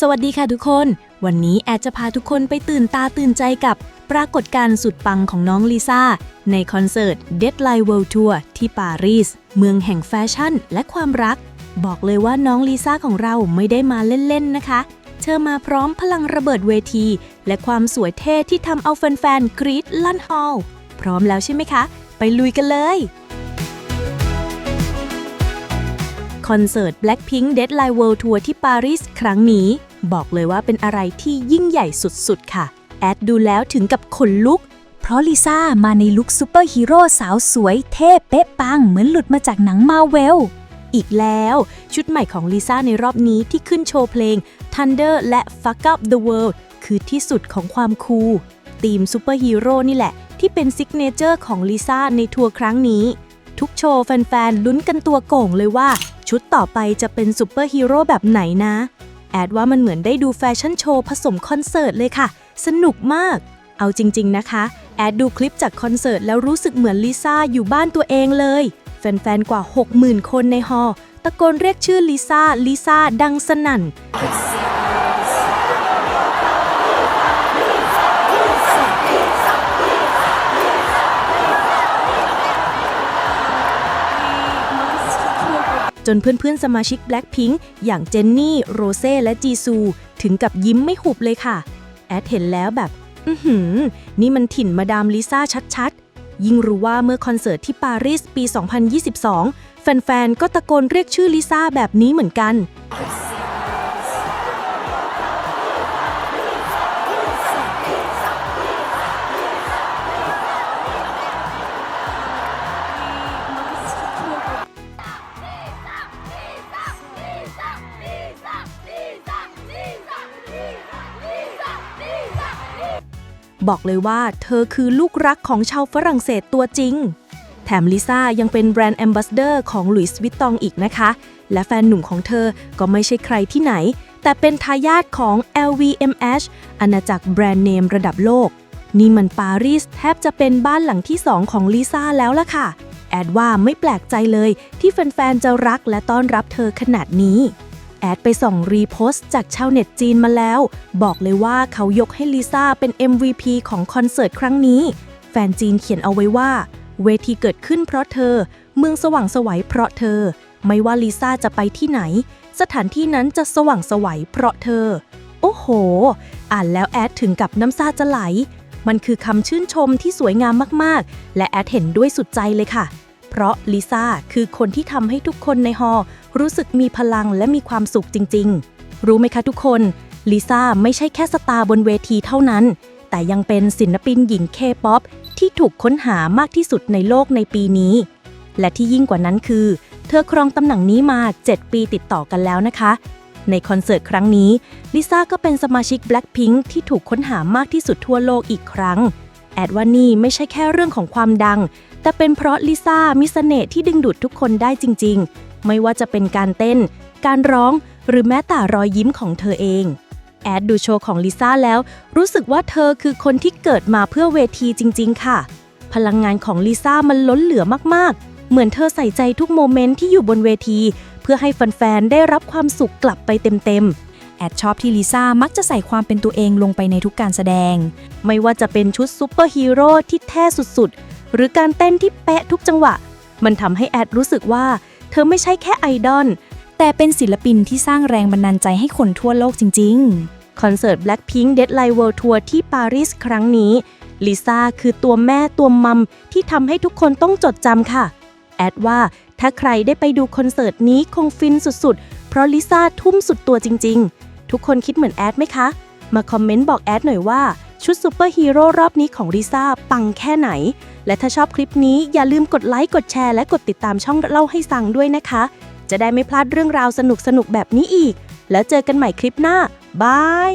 สวัสดีค่ะทุกคน วันนี้แอดจะพาทุกคนไปตื่นตาตื่นใจกับปรากฏการณ์สุดปังของน้องลิซ่า ในคอนเสิร์ต Deadline World Tour ที่ปารีส เมืองแห่งแฟชั่นและความรัก บอกเลยว่าน้องลิซ่าของเราไม่ได้มาเล่นๆนะคะ เธอมาพร้อมพลังระเบิดเวที และความสวยเท่ที่ทำเอาแฟนๆกรี๊ดลั่นฮอลล์พร้อมแล้วใช่ไหมคะ ไปลุยกันเลย คอนเสิร์ต Blackpink Deadline World Tour ที่ปารีสครั้งนี้ บอกเลยว่าเป็นอะไรที่ยิ่งใหญ่สุดๆ ค่ะ แอดดูแล้วถึงกับขนลุก เพราะลิซ่ามาในลุคซูเปอร์ฮีโร่สาวสวยเท่เป๊ะปัง เหมือนหลุดมาจากหนังมาเวลอีกแล้วชุดใหม่ของลิซ่าในรอบนี้ที่ขึ้นโชว์เพลง Thunder และ Fuck Up the World คือที่สุดของความคูลทีมซูเปอร์ฮีโร่นี่แหละ ที่เป็นซิกเนเจอร์ของลิซ่าในทัวร์ครั้งนี้ ทุกโชว์แฟนๆลุ้นกันตัวโก่งเลยว่า ชุดต่อไปจะเป็นซูเปอร์ฮีโร่แบบไหนนะ แอดว่ามันเหมือนได้ดูแฟชั่นโชว์ผสมคอนเสิร์ตเลยค่ะ สนุกมาก เอาจริง ๆ นะคะ แอดดูคลิปจากคอนเสิร์ตแล้วรู้สึกเหมือนลิซ่าอยู่บ้านตัวเองเลย แฟน ๆ กว่า 60,000 คนในฮอล์ตะโกนเรียกชื่อลิซ่า ลิซ่า ดังสนั่น จนเพื่อนๆ สมาชิก Blackpink อย่างเจนนี่ โรเซ่และจีซู ถึงกับยิ้มไม่หุบเลยค่ะ แอดเห็นแล้วแบบ อือหือ นี่มันถิ่นมาดามลิซ่าชัดๆ ยิ่งรู้ว่าเมื่อคอนเสิร์ตที่ปารีสปี 2022 แฟนๆ ก็ตะโกนเรียกชื่อลิซ่าแบบนี้เหมือนกัน บอกเลยว่าเธอคือลูกรักของชาวฝรั่งเศสตัวจริง แถมลิซ่ายังเป็นแบรนด์แอมบาสเดอร์ของหลุยส์วิตตองอีกนะคะ และแฟนหนุ่มของเธอก็ไม่ใช่ใครที่ไหน แต่เป็นทายาทของ LVMH อาณาจักรแบรนด์เนมระดับโลก นี่มันปารีสแทบจะเป็นบ้านหลังที่สองของลิซ่าแล้วล่ะค่ะ แอดว่าไม่แปลกใจเลยที่แฟนๆจะรักและต้อนรับเธอขนาดนี้ แอดไปส่องรีโพสต์จากชาวเน็ตจีนมาแล้ว บอกเลยว่าเขายกให้ลิซ่าเป็น MVP ของคอนเสิร์ตครั้งนี้ แฟนจีนเขียนเอาไว้ว่า เวทีเกิดขึ้นเพราะเธอ เมืองสว่างสวัยเพราะเธอ ไม่ว่าลิซ่าจะไปที่ไหน สถานที่นั้นจะสว่างสวัยเพราะเธอ โอ้โห อ่านแล้วแอดถึงกับน้ำตาจะไหล มันคือคำชื่นชมที่สวยงามมากๆ และแอดเห็นด้วยสุดใจเลยค่ะ เพราะลิซ่าคือคนที่ทำให้ทุกคนในฮอรู้สึกมีพลังและมีความสุขจริง ๆ รู้ไหมคะทุกคน ลิซ่าไม่ใช่แค่สตาร์บนเวทีเท่านั้น แต่ยังเป็นศิลปินหญิงเคป๊อปที่ถูกค้นหามากที่สุดในโลกในปีนี้ และที่ยิ่งกว่านั้นคือ เธอครองตำแหน่งนี้มา 7 ปีติดต่อกันแล้วนะคะ ในคอนเสิร์ตครั้งนี้ลิซ่าก็เป็นสมาชิก Blackpink ที่ถูกค้นหามากที่สุดทั่วโลกอีกครั้ง แอดว่านี่ไม่ใช่แค่เรื่องของความดัง แต่เป็นเพราะลิซ่ามีเสน่ห์ที่ดึงดูดทุกคนได้จริง ๆ ไม่ว่าจะเป็นการเต้น การร้อง หรือแม้แต่รอยยิ้มของเธอเอง แอดดูโชว์ของลิซ่าแล้ว รู้สึกว่าเธอคือคนที่เกิดมาเพื่อเวทีจริง ๆ ค่ะ พลังงานของลิซ่ามันล้นเหลือมากๆ เหมือนเธอใส่ใจทุกโมเมนต์ที่อยู่บนเวที เพื่อให้แฟนๆได้รับความสุขกลับไปเต็มๆแอดชอบที่ลิซ่ามักจะใส่ความเป็นตัวเองลงไปในทุกการแสดง ไม่ว่าจะเป็นชุดซูเปอร์ฮีโร่ที่แท้สุดๆ หรือการเต้นที่เป๊ะทุกจังหวะ มันทำให้แอดรู้สึกว่า เธอไม่ใช่แค่ไอดอลแต่เป็นศิลปินที่สร้างแรงบันดาลใจให้คนทั่วโลกจริงคอนเสิร์ต Blackpink Deadline World Tour ที่ปารีสครั้งนี้ลิซ่าคือตัวแม่ตัวมัมที่ทำให้ทุกคนต้องจดจำค่ะ แอดว่าถ้าใครได้ไปดูคอนเสิร์ตนี้คงฟินสุดๆ เพราะลิซ่าทุ่มสุดตัวจริง ๆ ทุกคนคิดเหมือนแอดไหมคะ มาคอมเมนต์บอกแอดหน่อยว่า ชุดซูเปอร์ฮีโร่รอบนี้ของลิซ่าปังแค่ไหน และถ้าชอบคลิปนี้อย่าลืมกดไลค์กดแชร์และกดติดตามช่องเล่าให้สั่งด้วยนะคะ จะได้ไม่พลาดเรื่องราวสนุกๆแบบนี้อีก แล้วเจอกันใหม่คลิปหน้าบาย